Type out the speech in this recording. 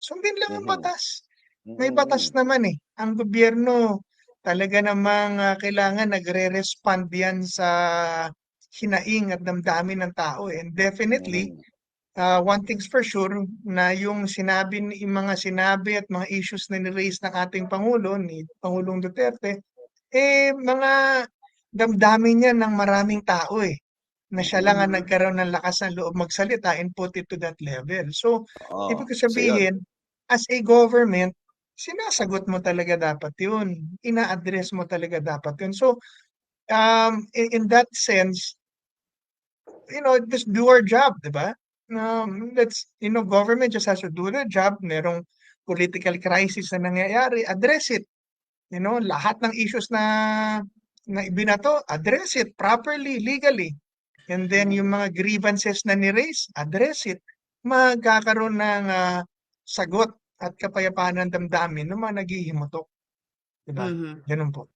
Sundin lang ang Mhm. batas. May batas Mm. naman, eh. Ang gobyerno talaga namang, ah, kailangan nagre-respond 'yan sa hinaing at damdamin ng tao, eh. And definitely, ah, one thing's for sure na yung sinabi yung mga sinabi at mga issues na ni-raise ng ating pangulo, ni Pangulong Duterte, eh, mga damdamin 'yan ng maraming tao, eh, na siya lang ang nagkaroon ng lakas ng loob magsalita and put it to that level. So, ibig Oo, ko so sabihin, as a government, sinasagot mo talaga dapat 'yun, ina-address mo talaga dapat 'yun. So, um, in in that sense you know, just do our job, 'di ba? Um, let's you know, government just has to do their job. Merong political crisis na nangyayari, address it. You know, lahat ng issues na na ibinato, address it properly, legally. And then yung mga grievances na ni-raise, address it. Magkakaroon ng, ah, sagot at kapayapaan ng damdamin ng mga naghihimutok. 'Di ba? Mhm. Gano'n po.